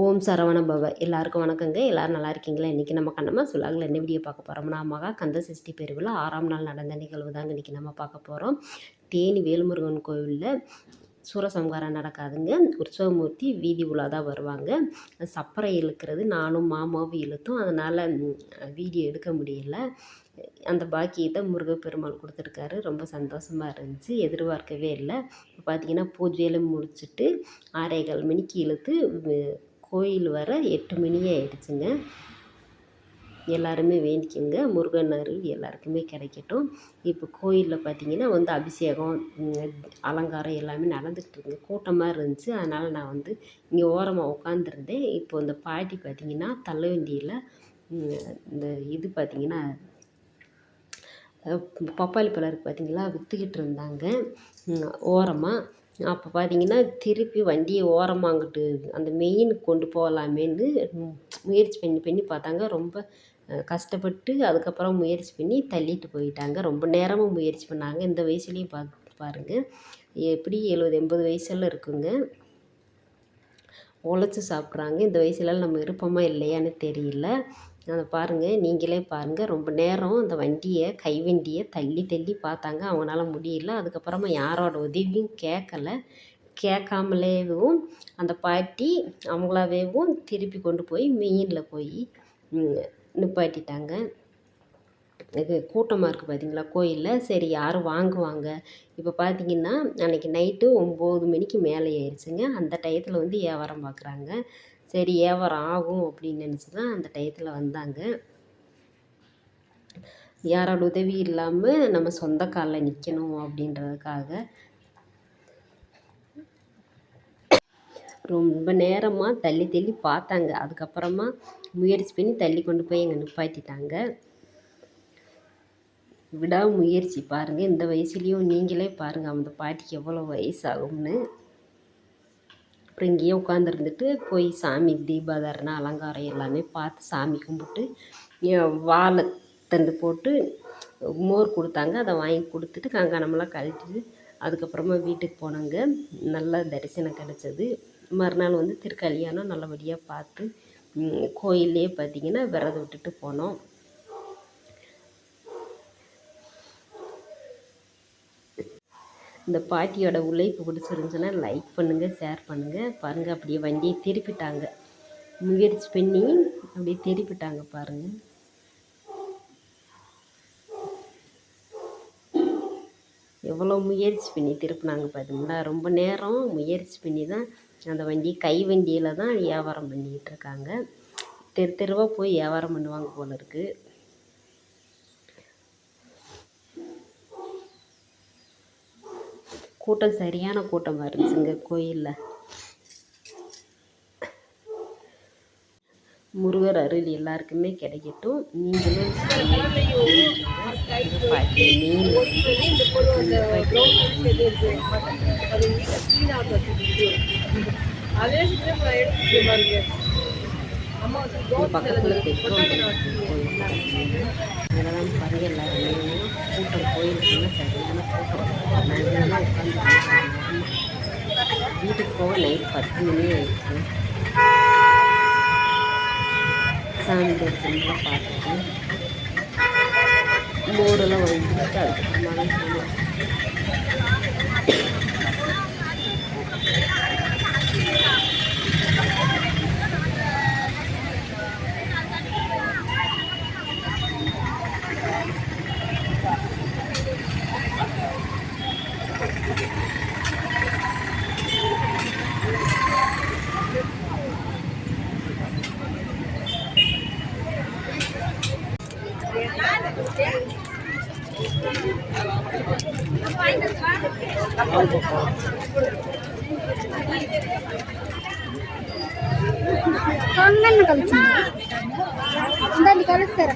ஓம் சரவண பவ. எல்லாருக்கும் வணக்கங்க. எல்லோரும் நல்லா இருக்கீங்களா? இன்றைக்கி நம்ம கண்ணம்மா சுலாகில் என்ன வீடியோ பார்க்க போகிறோம்னா மகா கந்த சஷ்டி பெருவிழா ஆறாம் நாள் நடந்த நிகழ்வு தாங்க இன்றைக்கி நம்ம பார்க்க போகிறோம் தேனி வேல்முருகன் கோவிலில் சூரசம்ஹாரம் நடக்காதுங்க. உற்சவமூர்த்தி வீதி உலா தான் வருவாங்க. சப்பரை இழுக்கிறது நானும் மாமாவும் இழுத்தும். அதனால் வீடியோ எடுக்க முடியல. அந்த பாக்கியத்தை முருகப்பெருமாள் கொடுத்துருக்காரு. ரொம்ப சந்தோஷமாக இருந்துச்சு. எதிர்பார்க்கவே இல்லை. இப்போ பார்த்தீங்கன்னா பூஜையெல்லாம் முடிச்சுட்டு ஆறேகால் மணிக்கு இழுத்து கோயில் வர எட்டு மணி ஆயிடுச்சுங்க. எல்லாருமே வேண்டிக்கோங்க. முருகன் அருள் எல்லாருக்குமே கிடைக்கட்டும். இப்போ கோயிலில் பார்த்தீங்கன்னா வந்து அபிஷேகம் அலங்காரம் எல்லாமே நடந்துக்கிட்டு இருக்குங்க கூட்டமாக இருந்துச்சு. அதனால் நான் வந்து இங்கே ஓரமாக உட்காந்துருந்தேன் இப்போ இந்த பாட்டி பார்த்தீங்கன்னா தள்ளவண்டியில் இந்த இது பார்த்தீங்கன்னா பப்பாளி பழருக்கு இருக்குது பார்த்தீங்களா விற்றுக்கிட்டு இருந்தாங்க. ஓரமாக அப்போ பார்த்தீங்கன்னா திருப்பி வண்டியை ஓரமாக அங்கிட்டு அந்த மெயினுக்கு கொண்டு போகலாமேன்னு முயற்சி பண்ணி பண்ணி பார்த்தாங்க. ரொம்ப கஷ்டப்பட்டு அதுக்கப்புறம் முயற்சி பண்ணி தள்ளிட்டு போயிட்டாங்க. ரொம்ப நேரமாக முயற்சி பண்ணாங்க. இந்த வயசுலேயும் பார்த்து பாருங்கள் எப்படி எழுபது எண்பது வயசெல்லாம் இருக்குங்க. உழைச்சி சாப்பிட்றாங்க. இந்த வயசுலலாம் நம்ம இருப்போமா இல்லையான்னு தெரியல. அதை பாருங்கள் நீங்களே பாருங்கள் ரொம்ப நேரம் அந்த வண்டியை கை வண்டியை தள்ளி தள்ளி பார்த்தாங்க. அவங்களால முடியல. அதுக்கப்புறமா யாரோட உதவியும் கேட்கல. கேட்காமலேவும் அந்த பாட்டி அவங்களாவேவும் திருப்பி கொண்டு போய் மெயினில் போய் நிப்பாட்டிட்டாங்க. இது கூட்டமாக இருக்குது பார்த்தீங்களா கோயிலில். சரி யாரும் வாங்குவாங்க. இப்போ பார்த்தீங்கன்னா அன்றைக்கி நைட்டு ஒம்பது மணிக்கு மேலே ஆயிடுச்சுங்க அந்த டயத்தில் வந்து வியாபாரம் பார்க்குறாங்க சரி வியாபாரம் ஆகும் அப்படின்னு நினச்சி தான் அந்த டயத்தில் வந்தாங்க. யாரோட உதவி இல்லாமல் நம்ம சொந்த காலில் நிற்கணும் அப்படின்றதுக்காக. ரொம்ப நேரமாக தள்ளி தள்ளி பார்த்தாங்க. அதுக்கப்புறமா முயற்சி பண்ணி தள்ளி கொண்டு போய் எங்கள் நிப்பாட்டிட்டாங்க. விடாமுயற்சி. பாருங்கள் இந்த வயசுலேயும் நீங்களே பாருங்கள் அந்த பாட்டிக்கு எவ்வளோ வயசாகும்னு. அப்புறம் இங்கேயே உட்காந்துருந்துட்டு போய் சாமி தீபாதாரணை அலங்காரம் எல்லாமே பார்த்து சாமி கும்பிட்டு வாழை தண்டு போட்டு மோர் கொடுத்தாங்க. அதை வாங்கி கொடுத்துட்டு கங்கணமெல்லாம் கழட்டிட்டு அதுக்கப்புறமா வீட்டுக்கு போனாங்க. நல்ல தரிசனம் கிடச்சது. மறுநாள் வந்து திருக்கல்யாணம் நல்லபடியாக பார்த்து கோயில்லையே பார்த்திங்கன்னா விரதம் விட்டுட்டு போனோம். இந்த பாட்டியோட உழைப்பு பிடிச்சிருந்துச்சுன்னா லைக் பண்ணுங்கள் ஷேர் பண்ணுங்கள் பாருங்கள் அப்படியே வண்டியை திருப்பிட்டாங்க. முயற்சி பண்ணி அப்படியே திருப்பிட்டாங்க பாருங்கள் எவ்வளோ முயற்சி பண்ணி திருப்பினாங்க பார்த்தீங்களா ரொம்ப நேரம் முயற்சி பண்ணி தான் அந்த வண்டி கை வண்டியில் தான் வியாபாரம் பண்ணிக்கிட்டு இருக்காங்க. தெரு தெருவாக போய் வியாபாரம் பண்ணுவாங்க போல இருக்குது கூட்டம் சரியான கூட்டமாக இருந்துச்சுங்க கோயிலில். முருகர் அருள் எல்லாருக்குமே கிடைக்கட்டும். நீங்களும் பக்கத்தில் பெட்ரோல் இதெல்லாம் பாருங்கள் எல்லாருமே. கூட்டம் கோயிலுக்குள்ள உட்காந்து வீட்டுக்கு போக நைட் பத்து மணி ஆயிடுச்சு. சாமி தரிசனம்லாம் பார்த்துட்டு மோடெல்லாம் வாங்கிட்டு அதுக்கப்புறமா தான் కంగన్న కలిసింది దాన్ని కలుస్తారా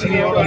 சீனியோட